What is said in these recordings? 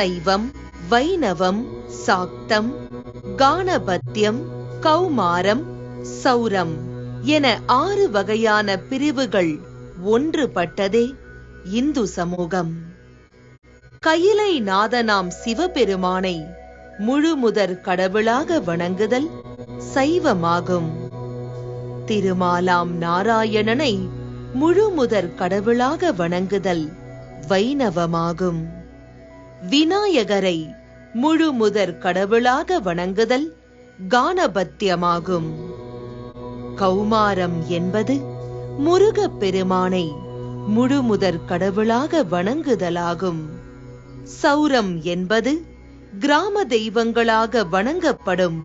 சைவம் வைணவம் சாக்தம் கானபத்தியம் கௌமாரம் சௌரம் என ஆறு வகையான பிரிவுகள் ஒன்றுபட்டதே இந்து சமூகம். கையிலை நாதனாம் சிவபெருமானை முழுமுதற் கடவுளாக வணங்குதல் சைவமாகும். திருமாலாம் நாராயணனை முழுமுதற் கடவுளாக வணங்குதல் வைணவமாகும். விநாயகரை முழுமுதற் கடவுளாக வணங்குதல் கானபத்தியமாகும். கௌமாரம் என்பது முருகப் பெருமானை முழுமுதற் கடவுளாக வணங்குதலாகும். சௌரம் என்பது கிராம தெய்வங்களாக வணங்கப்படும்.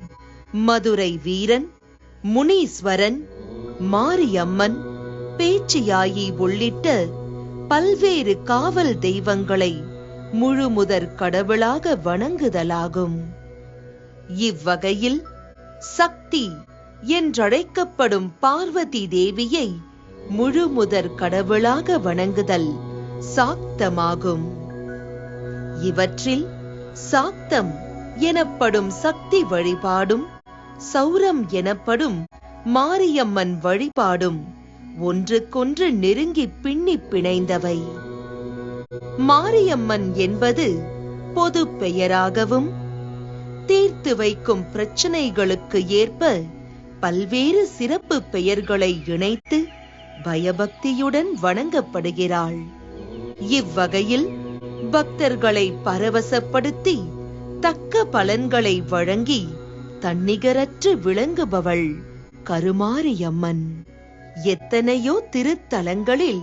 மதுரை வீரன் முனீஸ்வரன் மாரியம்மன் பேச்சியாயி உள்ளிட்ட பல்வேறு காவல் தெய்வங்களை முழுமுதற் கடவுளாக வணங்குதலாகும். இவ்வகையில் சக்தி என்றழைக்கப்படும் பார்வதி தேவியை முழுமுதற் கடவுளாக வணங்குதல் சாக்தமாகும். இவற்றில் சாக்தம் எனப்படும் சக்தி வழிபாடும் சௌரம் எனப்படும் மாரியம்மன் வழிபாடும் ஒன்றுக்கொன்று நெருங்கி பின்னி பிணைந்தவை. மாரியம்மன் என்பது பொது பெயராகவும் தீர்த்து வைக்கும் பிரச்சனைகளுக்கு ஏற்ப பல்வேறு சிறப்பு பெயர்களை இணைத்து பயபக்தியுடன் வணங்கப்படுகிறாள். இவ்வகையில் பக்தர்களை பரவசப்படுத்தி தக்க பலன்களை வழங்கி தன்னிகரற்று விளங்குபவள் கருமாரியம்மன். எத்தனையோ திருத்தலங்களில்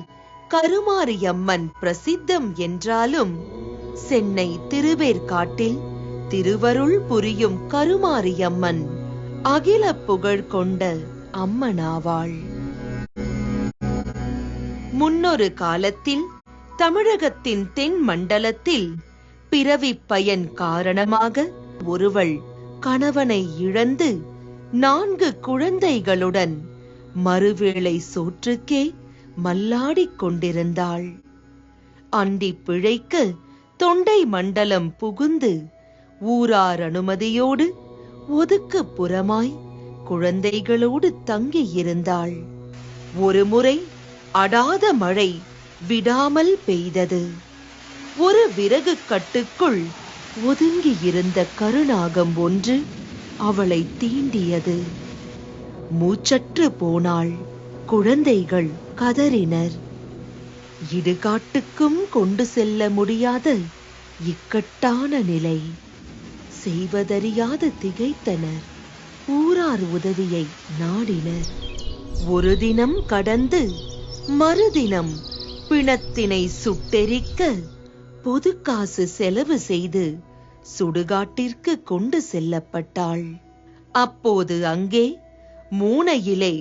கருமாரியம்மன் பிரசித்தம் என்றாலும் சென்னை திருவேற்காட்டில் திருவருள் புரியும் கருமாரியம்மன் அகில புகழ் கொண்ட அம்மனாவாள். முன்னொரு காலத்தில் தமிழகத்தின் தென் மண்டலத்தில் பிறவி பயன் காரணமாக ஒருவள் கணவனை இழந்து நான்கு குழந்தைகளுடன் மறுவேளை சோற்றுக்கே மல்லாடிக் கொண்டிருந்தாள். அண்டி பிழைக்கு தொண்டை மண்டலம் புகுந்து ஊரார் அனுமதியோடு ஒதுக்கு புறமாய் குழந்தைகளோடு தங்கியிருந்தாள் ஒருமுறை அடாத மழை விடாமல் பெய்தது. ஒரு விறகு கட்டுக்குள் ஒதுங்கியிருந்த கருநாகம் ஒன்று அவளை தீண்டியது. மூச்சற்று போனாள். குழந்தைகள் கதறினர். இடுகாட்டுக்கும் கொண்டு செல்ல முடியாத. இக்கட்டான நிலை. செய்வதறியாது திகைத்தனர். ஊரார் உதவியை நாடினர். ஒரு தினம் கடந்து மறுதினம் பிணத்தினை சுட்டெரிக்க பொதுக்காசு செலவு செய்து சுடுகாட்டிற்கு கொண்டு செல்லப்பட்டாள். அப்போது அங்கே மூனையிலே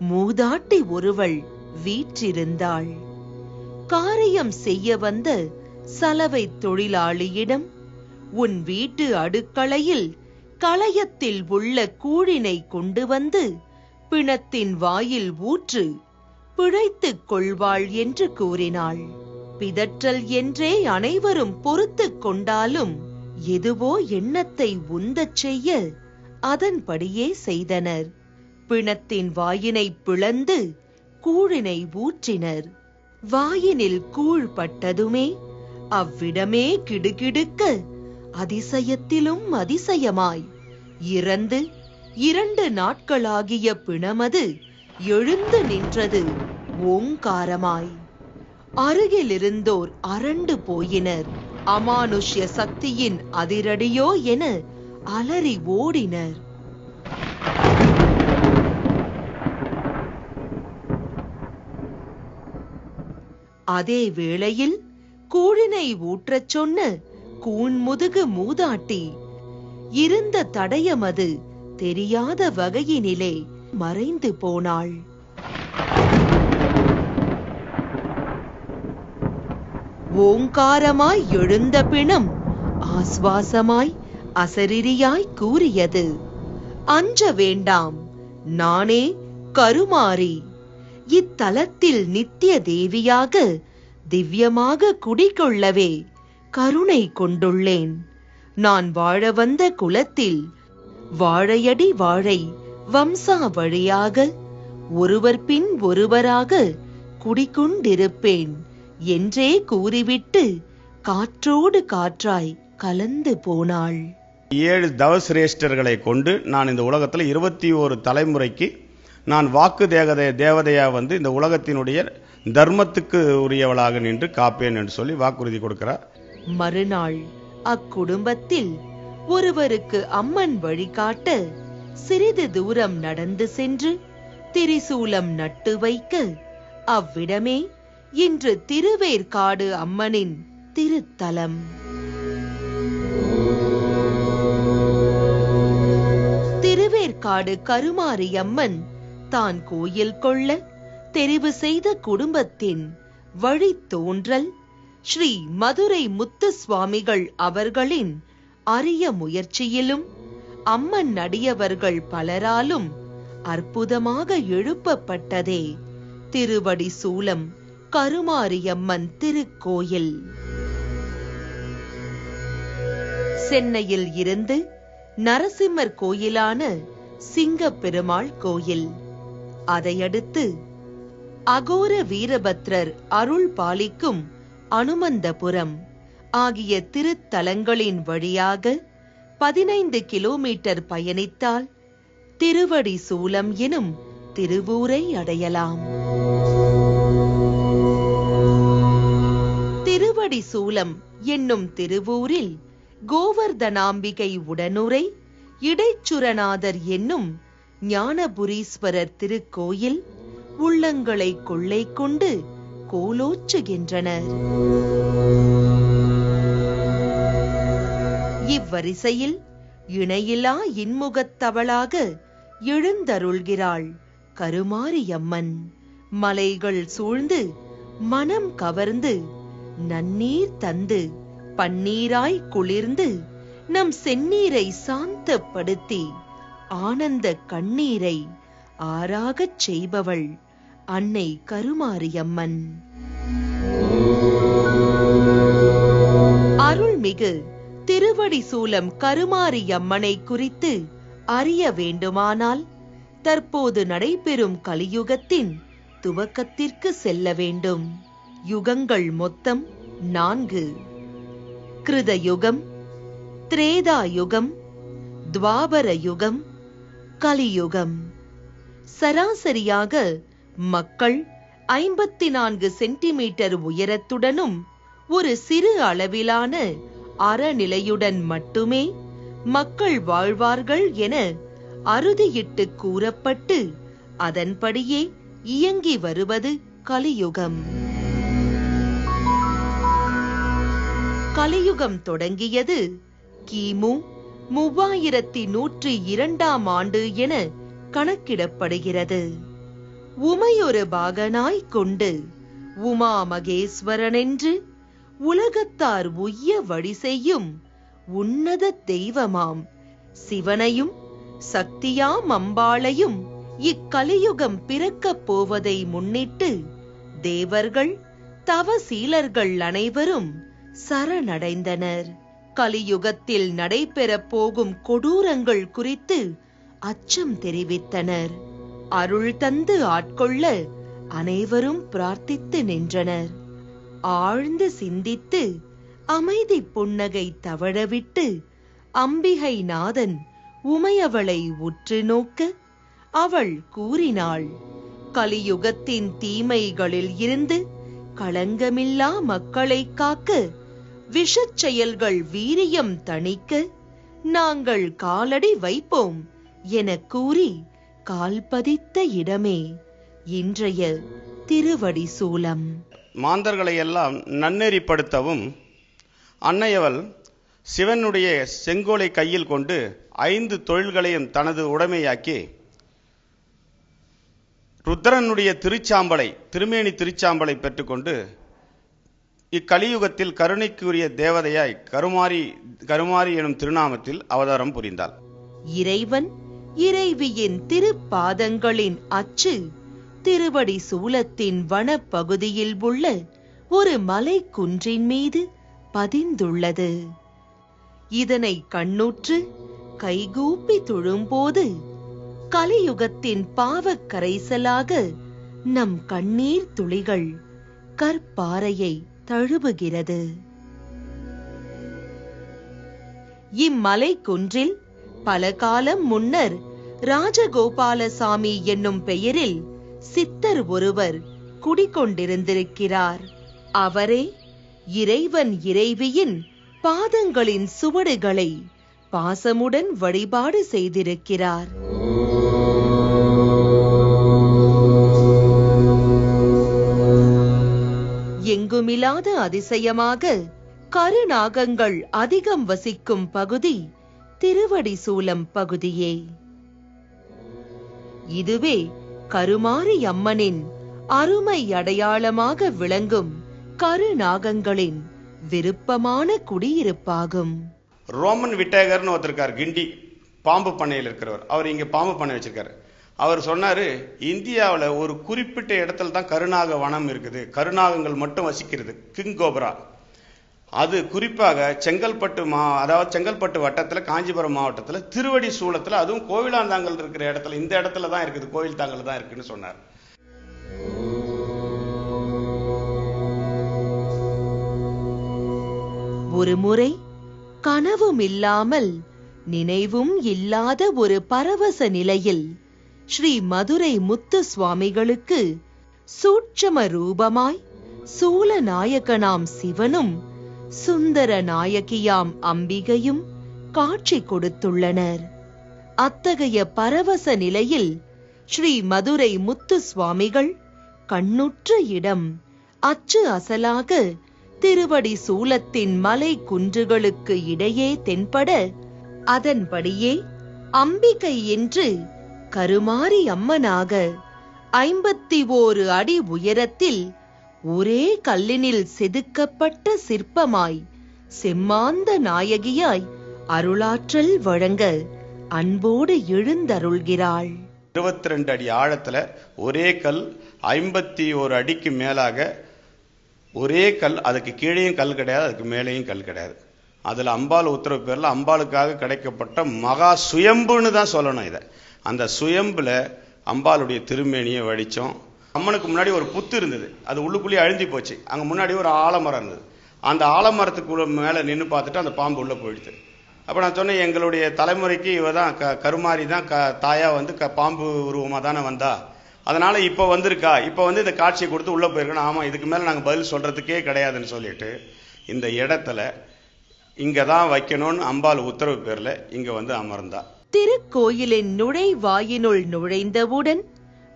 மூதாட்டி ஒருவள் வீற்றிருந்தாள். காரியம் செய்ய வந்த சலவை தொழிலாளியிடம் உன் வீட்டு அடுக்களையில் களையத்தில் உள்ள கூழினை கொண்டு வந்து பிணத்தின் வாயில் ஊற்று பிழைத்துக் கொள்வாள் என்று கூறினாள். பிதற்றல் என்றே அனைவரும் பொறுத்துக் கொண்டாலும் எதுவோ எண்ணத்தை உந்தச் செய்ய அதன்படியே செய்தனர். பிணத்தின் வாயினை பிளந்து கூழினை ஊற்றினர். வாயினில் கூழ் பட்டதுமே அவ்விடமே கிடுகிடுக்க அதிசயத்திலும் அதிசயமாய். இறந்து இரண்டு நாட்களாகிய பிணமது எழுந்து நின்றது ஓங்காரமாய். அருகிலிருந்தோர் அரண்டு போயினர். அமானுஷ்ய சக்தியின் அதிரடியோ என அலறி ஓடினர். அதே வேளையில் கூழினை ஊற்றச் சொன்ன கூன்முதுகு மூதாட்டி இருந்த தடயமது தெரியாத வகையினிலே மறைந்து போனாள். ஓங்காரமாய் எழுந்த பிணம் ஆஸ்வாசமாய் அசரிரியாய் கூறியது அஞ்ச வேண்டாம் நானே கருமாறி இத்தலத்தில் நித்திய தேவியாக திவ்யமாக குடிகொள்ளவே கருணை கொண்டுள்ளேன். நான் வாழ வந்த குலத்தில் வாழையடி வாழை வம்சா வழியாக ஒருவர் பின் ஒருவராக குடிக்கொண்டிருப்பேன் என்றே கூறிவிட்டு காற்றோடு காற்றாய் கலந்து போனாள். ஏழு தவசிரேஷ்டர்களை கொண்டு நான் இந்த உலகத்தில் இருபத்தி ஒரு தலைமுறைக்கு நான் வாக்கு தேகதை தேவதையா வந்து இந்த உலகத்தினுடைய தர்மத்துக்கு உரியவளாக நின்று காப்பேன் என்று சொல்லி வாக்குறுதி கொடுக்கிறார். மறுநாள் அக்குடும்பத்தில் ஒருவருக்கு அம்மன் வழிகாட்ட சிறிது தூரம் நடந்து சென்று திரிசூலம் நட்டு வைக்க அவ்விடமே இன்று திருவேற்காடு அம்மனின் திருத்தலம். திருவேற்காடு கருமாரியம்மன் தான் கோயில் கொள்ள தெரிவு செய்த குடும்பத்தின் வழி தோன்றல் ஸ்ரீ மதுரை முத்து சுவாமிகள் அவர்களின் அரிய முயற்சியிலும் அம்மன் அடியவர்கள் பலராலும் அற்புதமாக எழுப்பப்பட்டதே திருவடி சூலம் கருமாரியம்மன் திருக்கோயில். சென்னையில் இருந்து நரசிம்மர் கோயிலான சிங்கப்பெருமாள் கோயில். அதையடுத்து அகோர வீரபத்ரர் அருள் பாலிக்கும் அனுமந்தபுரம் ஆகிய திருத்தலங்களின் வழியாக பதினைந்து கிலோமீட்டர் பயணித்தால் திருவடி சூலம் எனும் திருவூரை அடையலாம். திருவடி சூலம் என்னும் திருவூரில் கோவர்தனாம்பிகை உடனுரை இடைச்சுரநாதர் என்னும் ஞானபுரீஸ்வரர் திருக்கோயில் உள்ளங்களை கொள்ளை கொண்டு கோலோச்சுகின்றனர். இவ்வரிசையில் இணையிலா இன்முகத்தவளாக எழுந்தருள்கிறாள் கருமாரியம்மன். மலைகள் சூழ்ந்து மனம் கவர்ந்து நன்னீர் தந்து பன்னீராய் குளிர்ந்து நம் செந்நீரை சாந்தப்படுத்தி ஆனந்த கண்ணீரை ஆறாகச் செய்பவள் அன்னை கருமாரியம்மன். அருள்மிகு திருவடி சூலம் கருமாரியம்மனை குறித்து அறிய வேண்டுமானால் தற்போது நடைபெறும் கலியுகத்தின் துவக்கத்திற்கு செல்ல வேண்டும். யுகங்கள் மொத்தம் நான்கு. கிருதயுகம் திரேதா யுகம் துவாபர யுகம் கலியுகம். சராசரியாக மக்கள் ஐம்பத்தி நான்கு சென்டிமீட்டர் உயரத்துடனும் ஒரு சிறு அளவிலான அறநிலையுடன் மட்டுமே மக்கள் வாழ்வார்கள் என அறுதியிட்டு கூறப்பட்டு அதன்படியே இயங்கி வருவது கலியுகம். கலியுகம் தொடங்கியது கிமு மூவாயிரத்தி நூற்றி இரண்டாம் ஆண்டு என கணக்கிடப்படுகிறது. உமையொரு பாகனாய் கொண்டு உமா மகேஸ்வரனென்று உலகத்தார் உய்ய வழி செய்யும் உன்னத தெய்வமாம். சிவனையும் சக்தியாம் அம்பாளையும் இக்கலியுகம் பிறக்கப் போவதை முன்னிட்டு தேவர்கள் தவசீலர்கள் அனைவரும் சரணடைந்தனர். கலியுகத்தில் நடைபெறப் போகும் கொடூரங்கள் குறித்து அச்சம் தெரிவித்தனர். அருள் தந்து ஆட்கொள்ள அனைவரும் பிரார்த்தித்து நின்றனர். ஆழ்ந்து சிந்தித்து அமைதி புன்னகை தவழவிட்டு அம்பிகை நாதன் உமையவளை உற்று நோக்க அவள் கூறினாள் கலியுகத்தின் தீமைகளில் இருந்து களங்கமில்லா மக்களைக் காக்க விஷச் செயல்கள் வீரியம் தணிக்க நாங்கள் காலடி வைப்போம் எனக் கூறி கால்பதித்த இடமே இன்றைய திருவடி சூலம். மாந்தர்களை எல்லாம் நன்னெறிப்படுத்தவும் அன்னையவள் சிவனுடைய செங்கோலை கையில் கொண்டு ஐந்து தொழில்களையும் தனது உடைமையாக்கி ருத்ரனுடைய திருச்சாம்பலை திருமேனி திருச்சாம்பலை பெற்றுக்கொண்டு இக்கலியுகத்தில் கருணைக்குரிய தேவதையாய் கருமாரி கருமாரி எனும் திருநாமத்தில் அவதாரம் புரிந்தாள். இறைவன் இறைவியின் திருப்பாதங்களின் அச்சு திருவடி சூலத்தின் வனப்பகுதியில் உள்ள ஒரு மலை குன்றின் மீது பதிந்துள்ளது. இதனை கண்ணுற்று கைகூப்பி தொழும்போது கலியுகத்தின் பாவக் கரைசலாக நம் கண்ணீர் துளிகள் கற்பாறையை தழுவுகிறது. இம்மலை குன்றில் பல காலம் முன்னர் ராஜகோபாலசாமி என்னும் பெயரில் சித்தர் ஒருவர் குடிகொண்டிருந்திருக்கிறார். அவரே இறைவன் இறைவியின் பாதங்களின் சுவடுகளை பாசமுடன் வழிபாடு செய்திருக்கிறார். எங்குமில்லாத அதிசயமாக கருநாகங்கள் அதிகம் வசிக்கும் பகுதி திருவடி சூலம் பகுதியே. இதுவே கருமாரி அம்மனின் அருமை அடையாளமாக விளங்கும் கருநாகங்களின் விருப்பமான குடியிருப்பாகும். ரோமன் விட்டேகர்னு ஒருத்தருக்கார் கிண்டி. பாம்பு பண்ணையில் இருக்கிறவர். அவர் இங்க பாம்பு பண்ணை வச்சிருக்காரு. அவர் சொன்னார் இந்தியாவில் ஒரு குறிப்பிட்ட இடத்துல தான் கருணாக வனம் இருக்குது. கருநாகங்கள் மட்டும் வசிக்கிறது. King cobra. அது குறிப்பாக செங்கல்பட்டு மா அதாவது செங்கல்பட்டு வட்டத்தில் காஞ்சிபுரம் மாவட்டத்தில் திருவடி சூழத்தில் அதுவும் கோவிலாந்தாங்கல் இருக்கிற இடத்துல இந்த இடத்துல தான் இருக்குது. கோவில் தாங்கல் தான் இருக்குன்னு சொன்னார். ஒரு முறை கனவும் இல்லாமல் நினைவும் இல்லாத ஒரு பரவச நிலையில் ஸ்ரீ மதுரை முத்து சுவாமிகளுக்கு சூட்சம ரூபமாய் சூலநாயகனாம் சிவனும் சுந்தர நாயகியாம் அம்பிகையும் காட்சி கொடுத்துள்ளனர். அத்தகைய பரவச நிலையில் ஸ்ரீ மதுரை முத்து சுவாமிகள் கண்ணுற்ற இடம். அச்சு அசலாக திருவடி சூலத்தின் மலை குன்றுகளுக்கு இடையே தென்பட அதன்படியே அம்பிகை என்று கருமாரி அம்மனாக ஐம்பத்தி ஓரு அடி உயரத்தில் ஒரே கல்லினில் செதுக்கப்பட்ட சிற்பமாய் செம்மாந்த நாயகியாய் அருளாற்றல் வழங்க அன்போடு எழுந்தருள்கிறாள். இருபத்தி ரெண்டு அடி ஆழத்துல ஒரே கல் ஐம்பத்தி ஒரு அடிக்கு மேலாக ஒரே கல் அதுக்கு கீழேயும் கல் கிடையாது அதுக்கு மேலேயும் கல் கிடையாது. அதுல அம்பாள் உத்தரவு பேர்ல அம்பாளுக்காக கிடைக்கப்பட்ட மகா சுயம்புன்னு தான் சொல்லணும் இதை. அந்த சுயம்பில் அம்பாளுடைய திருமேனியை வடித்தோம் அம்மனுக்கு முன்னாடி ஒரு புத்து இருந்தது. அது உள்ளுக்குள்ளேயே அழுந்தி போச்சு. அங்கே முன்னாடி ஒரு ஆலமரம் இருந்தது. அந்த ஆலமரத்துக்கு மேலே நின்று பார்த்துட்டு அந்த பாம்பு உள்ளே போயிடுது அப்போ நான் சொன்னேன் எங்களுடைய தலைமுறைக்கு இவ தான் க கருமாரி தான் க தாயாக வந்து க பாம்பு உருவமாக தானே வந்தா. அதனால் இப்போ வந்திருக்கா. இப்போ வந்து இந்த காட்சியை கொடுத்து உள்ளே போயிருக்கணும் ஆமாம் இதுக்கு மேலே நாங்கள் பதில் சொல்கிறதுக்கே கிடையாதுன்னு சொல்லிட்டு இந்த இடத்துல இங்கே தான் வைக்கணும்னு அம்பாள் உத்தரவு பேரில் இங்கே வந்து அமர்ந்தா. திருக்கோயிலின் நுழைவாயினுள் நுழைந்தவுடன்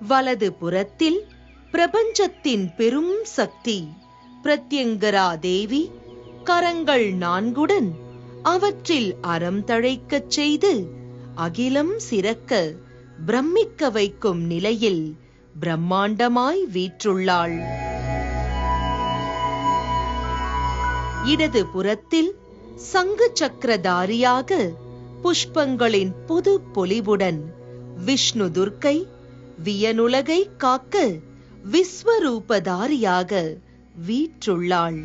வலது புறத்தில் பிரபஞ்சத்தின் பெரும் சக்தி பிரத்யங்கரா தேவி கரங்கள் நான்குடன் அவற்றில் அறம் தழைக்கச் செய்து அகிலம் சிறக்க பிரமிக்க வைக்கும் நிலையில் பிரம்மாண்டமாய் வீற்றுள்ளாள். இடது புறத்தில் சங்கு சக்கரதாரியாக புஷ்பங்களின் புது பொலிவுடன் விஷ்ணு துர்க்கை வியனுலகை காக்க விஸ்வரூபதாரியாக வீற்றுள்ளாள்.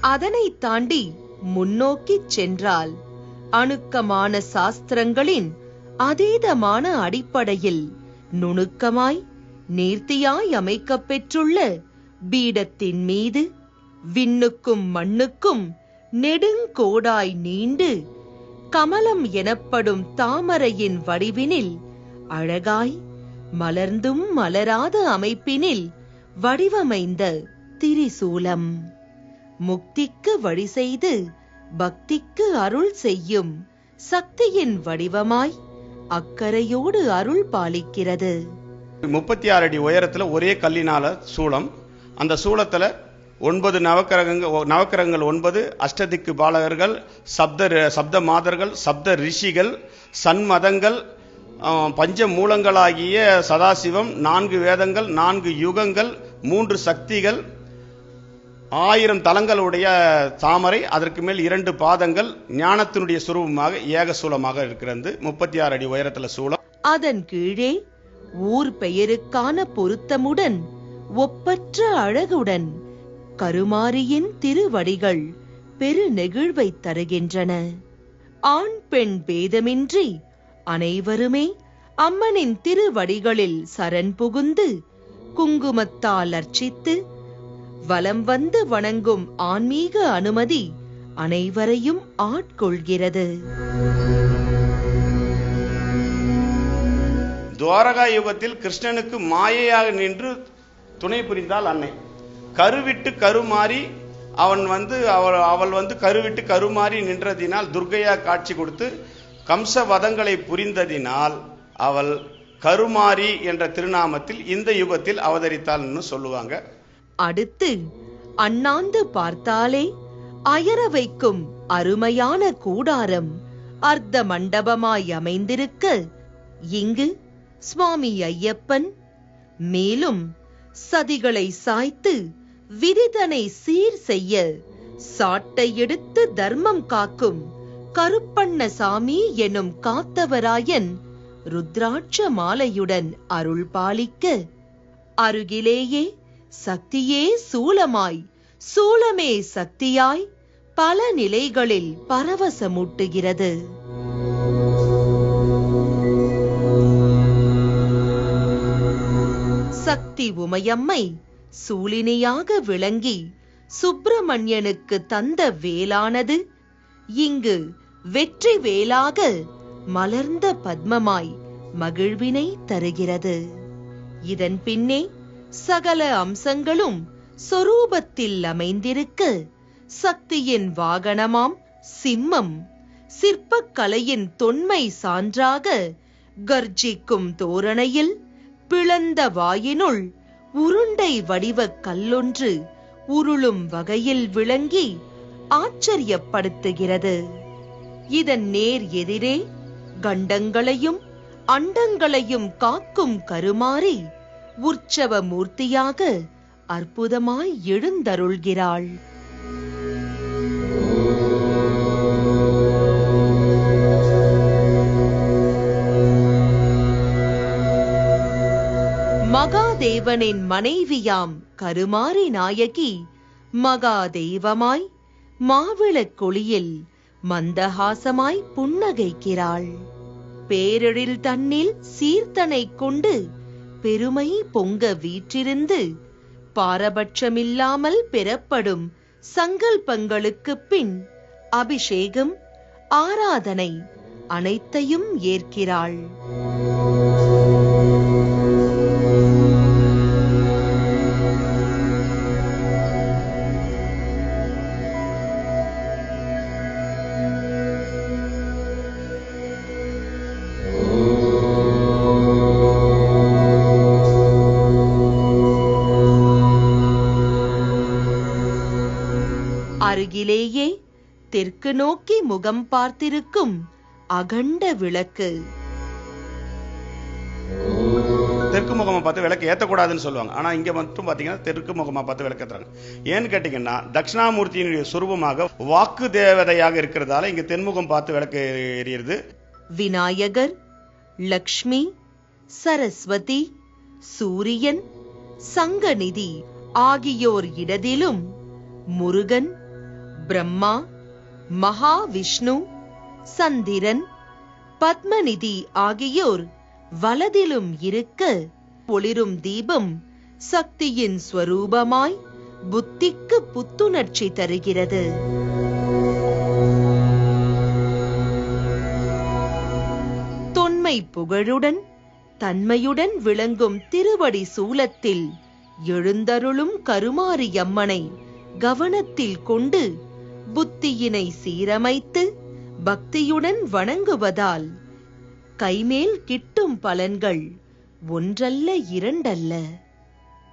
அதனை தாண்டி முன்னோக்கிச் சென்றால் அணுக்கமான சாஸ்திரங்களின் அதீதமான அடிப்படையில் நுணுக்கமாய் நேர்த்தியாய் அமைக்கப்பெற்றுள்ள பீடத்தின் மீது விண்ணுக்கும் மண்ணுக்கும் நெடுங்கோடாய் நீண்டு கமலம் எனப்படும் தாமரையின் வடிவினில் அழகாய் மலர்ந்தும் மலராத அமைப்பினில் வடிவமைந்த திரிசூலம். முக்திக்கு வழி செய்து பக்திக்கு அருள் செய்யும் சக்தியின் வடிவமாய் அக்கறையோடு அருள் பாலிக்கிறது. முப்பத்தி ஆறு அடி உயரத்துல ஒரே கல்லினால சூளம் அந்த சூளத்துல ஒன்பது நவக்கிரகங்கள் நவக்கிரகங்கள் ஒன்பது அஷ்டதிக்கு பாலகர்கள் சப்த சப்த மாதர்கள் சப்த ரிஷிகள் சன்மதங்கள் பஞ்ச மூலங்களாகிய சதாசிவம் நான்கு வேதங்கள் நான்கு யுகங்கள் மூன்று சக்திகள் ஆயிரம் தலங்களுடைய தாமரை அதற்கு மேல் இரண்டு பாதங்கள் ஞானத்தினுடைய சுரூபமாக ஏகசூலமாக இருக்கிறது. முப்பத்தி ஆறு அடி உயரத்துல சூலம். அதன் கீழே ஊர் பெயருக்கான பொருத்தமுடன் ஒப்பற்ற அழகுடன் கருமாரியின் திருவடிகள் பெரு நெகிழ்வை தருகின்றன. ஆண் பெண் பேதமின்றி அனைவருமே அம்மனின் திருவடிகளில் சரண் புகுந்து குங்குமத்தால் அர்ச்சித்து வலம் வந்து வணங்கும் ஆன்மீக அனுமதி அனைவரையும் ஆட்கொள்கிறது. துவாரகா யுகத்தில் கிருஷ்ணனுக்கு மாயையாக நின்று துணை புரிந்தால் அன்னை. கருவிட்டு கருமாறி அவன் வந்து அவள் அவள் வந்து கருவிட்டு கருமாறி நின்றதினால் துர்கையா காட்சி கொடுத்து கம்ச வதங்களை புரிந்ததினால் அவள் கருமாரி என்ற திருநாமத்தில் இந்த யுகத்தில் அவதரித்தாள்னு சொல்லுவாங்க. அடுத்து அண்ணாந்து பார்த்தாலே அயர வைக்கும் அருமையான கூடாரம் அர்த்த மண்டபமாய் அமைந்திருக்க இங்கு சுவாமி ஐயப்பன் மேலும் சதிகளை சாய்த்து விதிதனை சீர் செய்ய சாட்டை எடுத்து தர்மம் காக்கும் கருப்பண்ணசாமி எனும் காத்தவராயன் ருத்ராட்ச மாலையுடன் அருள் பாலிக்க அருகிலேயே சக்தியே சூலமாய் சூலமே சக்தியாய் பல நிலைகளில் பரவசமூட்டுகிறது. சக்தி உமையம்மை சூலினியாக விளங்கி சுப்பிரமணியனுக்கு தந்த வேலானது இங்கு வெற்றி வேலாக மலர்ந்த பத்மமாய் மகிழ்வினை தருகிறது. இதன் பின்னே சகல அம்சங்களும் சொரூபத்தில் அமைந்திருக்க சக்தியின் வாகனமாம் சிம்மம். சிற்பக்கலையின் தொன்மை சான்றாக கர்ஜிக்கும் தோரணையில் பிளந்த வாயினுள் உருண்டை வடிவக் கல்லொன்று உருளும் வகையில் விளங்கி ஆச்சரியப்படுத்துகிறது. இதன் நேர் எதிரே கண்டங்களையும் அண்டங்களையும் காக்கும் கருமாறி உற்சவ மூர்த்தியாக அற்புதமாய் எழுந்தருள்கிறாள். மகாதேவனின் மனைவியாம் கருமாரி நாயகி மகாதெய்வமாய் மாவிளக் கொளியில் மந்தஹாசமாய் புன்னகைக்கிறாள். பேரெழில் தன்னில் சீர்த்தனை கொண்டு பெருமை பொங்க வீற்றிருந்து பாரபட்சமில்லாமல் பெறப்படும் சங்கல்பங்களுக்குப் பின் அபிஷேகம் ஆராதனை அனைத்தையும் ஏற்கிறாள். தெற்கு நோக்கி முகம் பார்த்திருக்கும் அகண்ட விளக்கு. தெற்கு முகமா பார்த்து விளக்கு ஏற்றக்கூடாதுன்னு சொல்லுவாங்க. ஆனா இங்க மட்டும் பாத்தீங்கன்னா தெற்கு முகமா பார்த்து விளக்கு ஏத்துறாங்க. ஏன்னு கேட்டீங்கன்னா தட்சிணாமூர்த்தியினுடைய சுரூபமாக வாக்கு தேவதையாக இருக்கிறதால இங்க தென்முகம் பார்த்து விளக்கு எரியுது விநாயகர் லக்ஷ்மி சரஸ்வதி சூரியன் சங்கநிதி ஆகியோர் இடதிலும் முருகன் பிரம்மா மகாவிஷ்ணு சந்திரன் பத்மநிதி ஆகியோர் வலதிலும் இருக்க ஒளிரும் தீபம் சக்தியின் ஸ்வரூபமாய் புத்திக்கு புத்துணர்ச்சி தருகிறது. தொன்மை புகழுடன் தன்மையுடன் விளங்கும் திருவடி சூலத்தில் எழுந்தருளும் கருமாரியம்மனை கவனத்தில் கொண்டு புத்தியினை சீரமைத்து பக்தியுடன் வணங்குவதால் கைமேல் கிட்டும் பலன்கள் ஒன்றல்ல இரண்டல்ல.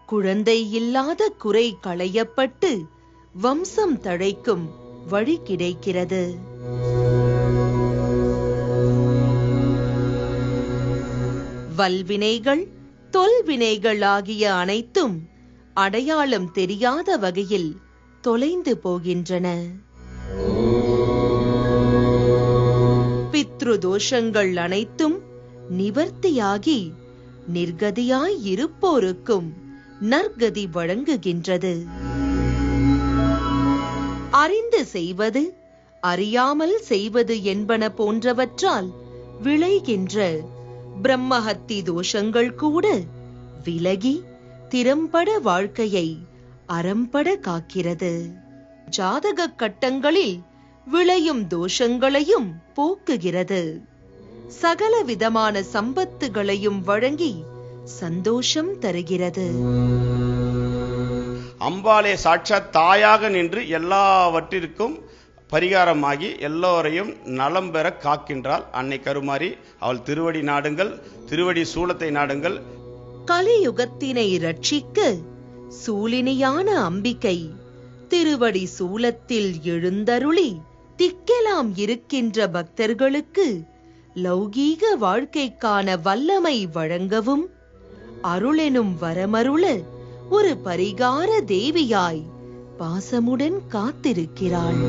குழந்தை இல்லாத குறை களையப்பட்டு வம்சம் தழைக்கும் வழி கிடைக்கிறது. வல்வினைகள் தொல்வினைகள் ஆகிய அனைத்தும் அடையாளம் தெரியாத வகையில் தொலைந்து போகின்றன. பித்ரு தோஷங்கள் அனைத்தும் நிவர்த்தியாகி நிர்கதியாய் இருப்போருக்கும் நற்கதி வழங்குகின்றது. அறிந்து செய்வது அறியாமல் செய்வது என்பன போன்றவற்றால் விளைகின்ற பிரம்மஹத்தி தோஷங்கள் கூட விலகி திறம்பட வாழ்க்கையை அறம்பட காக்கிறது. ஜாதக கட்டங்களில் விளையும் தோஷங்களையும் போக்குகிறது. சகல விதமான சம்பத்துகளையும் வழங்கி சந்தோஷம் தருகிறது. அம்பாளே சாட்சாத் தாயாக நின்று எல்லாவற்றிற்கும் பரிகாரமாகி எல்லோரையும் நலம் பெற காக்கின்றாள். அன்னை கருமாரி அவள் திருவடி நாடுங்கள் திருவடி சூலத்தை நாடுங்கள். கலியுகத்தினை ரட்சிக்க சூலினியான அம்பிகை திருவடி சூலத்தில் எழுந்தருளி திக்கெலாம் இருக்கின்ற பக்தர்களுக்கு லௌகீக வாழ்க்கைக்கான வல்லமை வழங்கவும் அருளெனும் வரமருள ஒரு பரிகார தேவியாய் பாசமுடன் காத்திருக்கிறாள்.